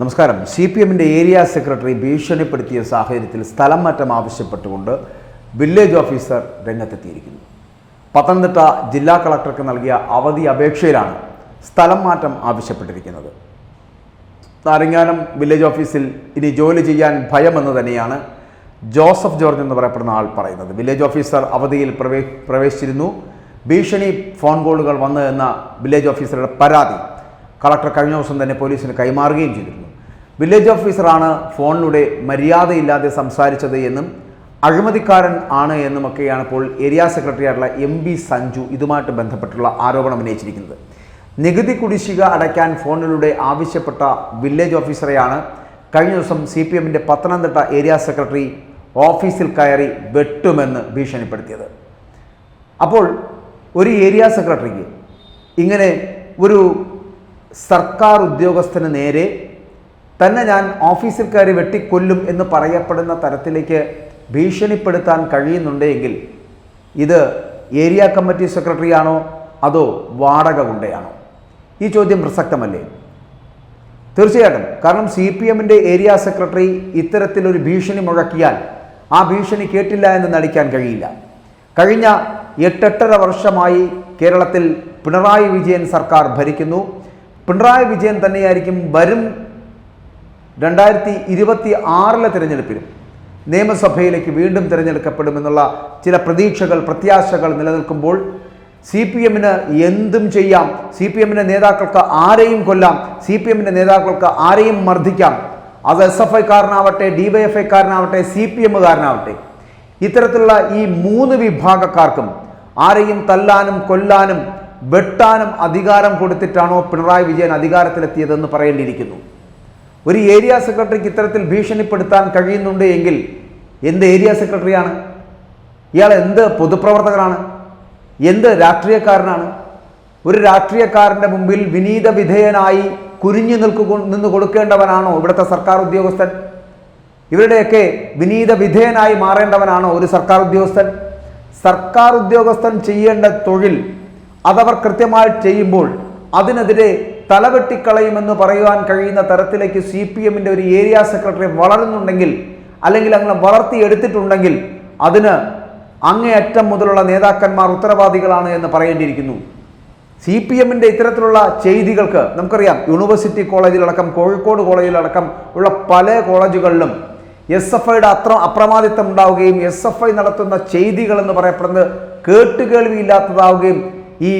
നമസ്കാരം. C P എമ്മിന്റെ area secretary ഭീഷണിപ്പെടുത്തിയ സാഹചര്യത്തിൽ സ്ഥലം മാറ്റം ആവശ്യപ്പെട്ടുകൊണ്ട് വില്ലേജ് ഓഫീസർ രംഗത്തെത്തിയിരിക്കുന്നു. പത്തനംതിട്ട ജില്ലാ കളക്ടർക്ക് നൽകിയ അവധി അപേക്ഷയിലാണ് സ്ഥലം മാറ്റം ആവശ്യപ്പെട്ടിരിക്കുന്നത്. നാരങ്ങാനം വില്ലേജ് ഓഫീസിൽ ഇനി ജോലി ചെയ്യാൻ ഭയമെന്ന് തന്നെയാണ് ജോസഫ് ജോർജ് എന്ന് പറയപ്പെടുന്ന ആൾ പറയുന്നത്. വില്ലേജ് ഓഫീസർ അവധിയിൽ പ്രവേ പ്രവേശിച്ചിരുന്നു. ഭീഷണി ഫോൺ കോളുകൾ വന്നു എന്ന വില്ലേജ് ഓഫീസറുടെ പരാതി കളക്ടർ കഴിഞ്ഞ ദിവസം തന്നെ പോലീസിന് കൈമാറുകയും ചെയ്തിരുന്നു. വില്ലേജ് ഓഫീസറാണ് ഫോണിലൂടെ മര്യാദയില്ലാതെ സംസാരിച്ചത് എന്നും അഴിമതിക്കാരൻ ആണ് എന്നുമൊക്കെയാണ് ഇപ്പോൾ ഏരിയ സെക്രട്ടറി ആയിട്ടുള്ള എം ബി സഞ്ജു ഇതുമായിട്ട് ബന്ധപ്പെട്ടുള്ള ആരോപണം ഉന്നയിച്ചിരിക്കുന്നത്. നികുതി കുടിശ്ശിക അടയ്ക്കാൻ ഫോണിലൂടെ ആവശ്യപ്പെട്ട വില്ലേജ് ഓഫീസറെയാണ് കഴിഞ്ഞ ദിവസം സി പി എമ്മിന്റെ പത്തനംതിട്ട ഏരിയ സെക്രട്ടറി ഓഫീസിൽ കയറി വെട്ടുമെന്ന് ഭീഷണിപ്പെടുത്തിയത്. അപ്പോൾ ഒരു ഏരിയ സെക്രട്ടറിക്ക് ഇങ്ങനെ ഒരു സർക്കാർ ഉദ്യോഗസ്ഥന് നേരെ തന്നെ ഞാൻ ഓഫീസിൽ കയറി വെട്ടിക്കൊല്ലും എന്ന് പറയപ്പെടുന്ന തരത്തിലേക്ക് ഭീഷണിപ്പെടുത്താൻ കഴിയുന്നുണ്ടെങ്കിൽ ഇത് ഏരിയ കമ്മിറ്റി സെക്രട്ടറിയാണോ അതോ വാടക ഗുണ്ടയാണോ? ഈ ചോദ്യം പ്രസക്തമല്ലേ? തീർച്ചയായിട്ടും. കാരണം സി പി എമ്മിന്റെ ഏരിയ സെക്രട്ടറി ഇത്തരത്തിലൊരു ഭീഷണി മുഴക്കിയാൽ ആ ഭീഷണി കേട്ടില്ല എന്ന് നടിക്കാൻ കഴിയില്ല. കഴിഞ്ഞ എട്ടെട്ടര വർഷമായി കേരളത്തിൽ പിണറായി വിജയൻ സർക്കാർ ഭരിക്കുന്നു. പിണറായി വിജയൻ തന്നെയായിരിക്കും വരും രണ്ടായിരത്തി ഇരുപത്തി ആറിലെ തിരഞ്ഞെടുപ്പിലും നിയമസഭയിലേക്ക് വീണ്ടും തിരഞ്ഞെടുക്കപ്പെടുമെന്നുള്ള ചില പ്രതീക്ഷകൾ പ്രത്യാശകൾ നിലനിൽക്കുമ്പോൾ സി പി എമ്മിന് എന്തും ചെയ്യാം. സി പി എമ്മിന്റെ നേതാക്കൾക്ക് ആരെയും കൊല്ലാം. സി പി എമ്മിന്റെ നേതാക്കൾക്ക് ആരെയും മർദ്ദിക്കാം. അത് എസ് എഫ് ഐക്കാരനാവട്ടെ ഡി വൈ എഫ് ഐക്കാരനാവട്ടെ സി പി എമ്മുകാരനാവട്ടെ ഇത്തരത്തിലുള്ള ഈ മൂന്ന് വിഭാഗക്കാർക്കും ആരെയും തല്ലാനും കൊല്ലാനും വെട്ടാനും അധികാരം കൊടുത്തിട്ടാണോ പിണറായി വിജയൻ അധികാരത്തിലെത്തിയതെന്ന് പറയേണ്ടിയിരിക്കുന്നു. ഒരു ഏരിയ സെക്രട്ടറിക്ക് ഇത്തരത്തിൽ ഭീഷണിപ്പെടുത്താൻ കഴിയുന്നുണ്ട് എങ്കിൽ എന്ത് ഏരിയ സെക്രട്ടറിയാണ്? ഇയാൾ എന്ത് പൊതുപ്രവർത്തകനാണ്? എന്ത് രാഷ്ട്രീയക്കാരനാണ്? ഒരു രാഷ്ട്രീയക്കാരന്റെ മുമ്പിൽ വിനീത വിധേയനായി കുരിഞ്ഞു നിൽക്കു നിന്ന് കൊടുക്കേണ്ടവനാണോ ഇവിടുത്തെ സർക്കാർ ഉദ്യോഗസ്ഥൻ? ഇവരുടെയൊക്കെ വിനീത വിധേയനായി മാറേണ്ടവനാണോ ഒരു സർക്കാർ ഉദ്യോഗസ്ഥൻ? സർക്കാർ ഉദ്യോഗസ്ഥൻ ചെയ്യേണ്ട തൊഴിൽ അതവർ കൃത്യമായി ചെയ്യുമ്പോൾ അതിനെതിരെ തലവെട്ടിക്കളയുമെന്ന് പറയുവാൻ കഴിയുന്ന തരത്തിലേക്ക് സി പി എമ്മിന്റെ ഒരു ഏരിയ സെക്രട്ടറി വളരുന്നുണ്ടെങ്കിൽ അല്ലെങ്കിൽ അങ്ങനെ വളർത്തിയെടുത്തിട്ടുണ്ടെങ്കിൽ അതിന് അങ്ങേയറ്റം മുതലുള്ള നേതാക്കന്മാർ ഉത്തരവാദികളാണ് എന്ന് പറയേണ്ടിയിരിക്കുന്നു. സി പി എമ്മിന്റെ ഇത്തരത്തിലുള്ള ചെയ്തികൾക്ക് നമുക്കറിയാം യൂണിവേഴ്സിറ്റി കോളേജിലടക്കം കോഴിക്കോട് കോളേജിലടക്കം ഉള്ള പല കോളേജുകളിലും എസ് എഫ് ഐയുടെ അത്ര അപ്രമാദിത്വം ഉണ്ടാവുകയും എസ് എഫ് ഐ നടത്തുന്ന ചെയ്തികൾ എന്ന് പറയപ്പെടുന്നത് കേട്ടുകേൾവിയില്ലാത്തതാവുകയും ഈ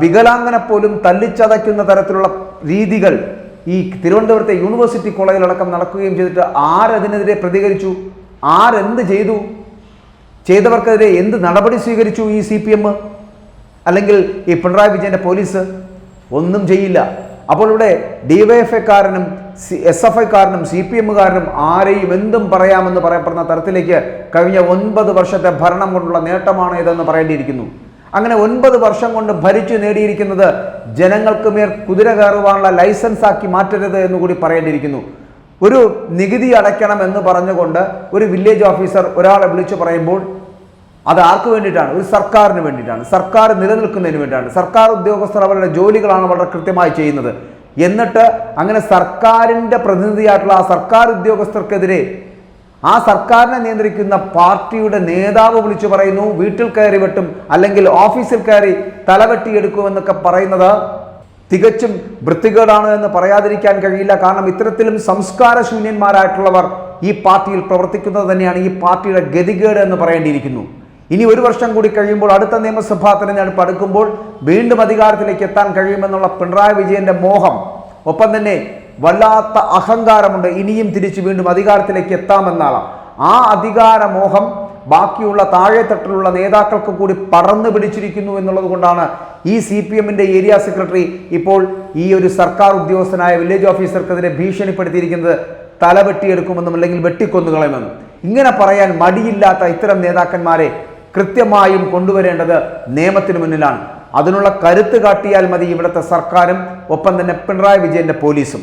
വികലാംഗനെ പോലും തല്ലിച്ചതയ്ക്കുന്ന തരത്തിലുള്ള രീതികൾ ഈ തിരുവനന്തപുരത്തെ യൂണിവേഴ്സിറ്റി കോളേജിലടക്കം നടക്കുകയും ചെയ്തിട്ട് ആരതിനെതിരെ പ്രതികരിച്ചു? ആരെന്ത് ചെയ്തു? ചെയ്തവർക്കെതിരെ എന്ത് നടപടി സ്വീകരിച്ചു ഈ സി പി എം അല്ലെങ്കിൽ ഈ പിണറായി വിജയന്റെ പോലീസ്? ഒന്നും ചെയ്യില്ല. അപ്പോൾ ഇവിടെ ഡിവൈഎഫ്ഐക്കാരനും എസ് എഫ് ഐക്കാരനും സി പി എമ്മുകാരനും ആരെയും എന്തും പറയാമെന്ന് പറയപ്പെടുന്ന തരത്തിലേക്ക് കഴിഞ്ഞ ഒൻപത് വർഷത്തെ ഭരണം കൊണ്ടുള്ള നേട്ടമാണ് ഇതെന്ന് പറയേണ്ടിയിരിക്കുന്നു. അങ്ങനെ ഒൻപത് വർഷം കൊണ്ട് ഭരിച്ചു നേടിയിരിക്കുന്നത് ജനങ്ങൾക്ക് മേൽ കുതിര കയറുവാനുള്ള ലൈസൻസ് ആക്കി മാറ്റരുത് എന്ന് കൂടി പറയേണ്ടിയിരിക്കുന്നു. ഒരു നികുതി അടയ്ക്കണം എന്ന് പറഞ്ഞുകൊണ്ട് ഒരു വില്ലേജ് ഓഫീസർ ഒരാളെ വിളിച്ചു പറയുമ്പോൾ അത് ആർക്ക് വേണ്ടിയിട്ടാണ്? ഒരു സർക്കാരിന് വേണ്ടിയിട്ടാണ്. സർക്കാർ നിലനിൽക്കുന്നതിന് വേണ്ടിയിട്ടാണ്. സർക്കാർ ഉദ്യോഗസ്ഥർ അവരുടെ ജോലികളാണ് വളരെ കൃത്യമായി ചെയ്യുന്നത്. എന്നിട്ട് അങ്ങനെ സർക്കാരിന്റെ പ്രതിനിധിയായിട്ടുള്ള ആ സർക്കാർ ഉദ്യോഗസ്ഥർക്കെതിരെ ആ സർക്കാരിനെ നിയന്ത്രിക്കുന്ന പാർട്ടിയുടെ നേതാവ് വിളിച്ചു പറയുന്നു വീട്ടിൽ കയറി വെട്ടും അല്ലെങ്കിൽ ഓഫീസിൽ കയറി തലവെട്ടിയെടുക്കുമെന്നൊക്കെ പറയുന്നത് തികച്ചും വൃത്തികേടാണ് എന്ന് പറയാതിരിക്കാൻ കഴിയില്ല. കാരണം ഇത്തരത്തിലും സംസ്കാരശൂന്യന്മാരായിട്ടുള്ളവർ ഈ പാർട്ടിയിൽ പ്രവർത്തിക്കുന്നത് തന്നെയാണ് ഈ പാർട്ടിയുടെ ഗതികേട് എന്ന് പറയേണ്ടിയിരിക്കുന്നു. ഇനി ഒരു വർഷം കൂടി കഴിയുമ്പോൾ അടുത്ത നിയമസഭാ തെരഞ്ഞെടുപ്പ് അടുക്കുമ്പോൾ വീണ്ടും അധികാരത്തിലേക്ക് എത്താൻ കഴിയുമെന്നുള്ള പിണറായി വിജയന്റെ മോഹം. ഒപ്പം തന്നെ വല്ലാത്ത അഹങ്കാരമുണ്ട്. ഇനിയും തിരിച്ചു വീണ്ടും അധികാരത്തിലേക്ക് എത്താമെന്നാണ്. ആ അധികാരമോഹം ബാക്കിയുള്ള താഴെത്തട്ടിലുള്ള നേതാക്കൾക്ക് കൂടി പറന്നു പിടിച്ചിരിക്കുന്നു എന്നുള്ളത് കൊണ്ടാണ് ഈ സി പി എമ്മിന്റെ ഏരിയ സെക്രട്ടറി ഇപ്പോൾ ഈ ഒരു സർക്കാർ ഉദ്യോഗസ്ഥനായ വില്ലേജ് ഓഫീസർക്കെതിരെ ഭീഷണിപ്പെടുത്തിയിരിക്കുന്നത് തല വെട്ടിയെടുക്കുമെന്നും അല്ലെങ്കിൽ വെട്ടിക്കൊന്നുകളയുമെന്നും. ഇങ്ങനെ പറയാൻ മടിയില്ലാത്ത ഇത്തരം നേതാക്കന്മാരെ കൃത്യമായും കൊണ്ടുവരേണ്ടത് നിയമത്തിന് മുന്നിലാണ്. അതിനുള്ള കരുത്ത് കാട്ടിയാൽ മതി ഇവിടുത്തെ സർക്കാരും ഒപ്പം തന്നെ പിണറായി വിജയന്റെ പോലീസും.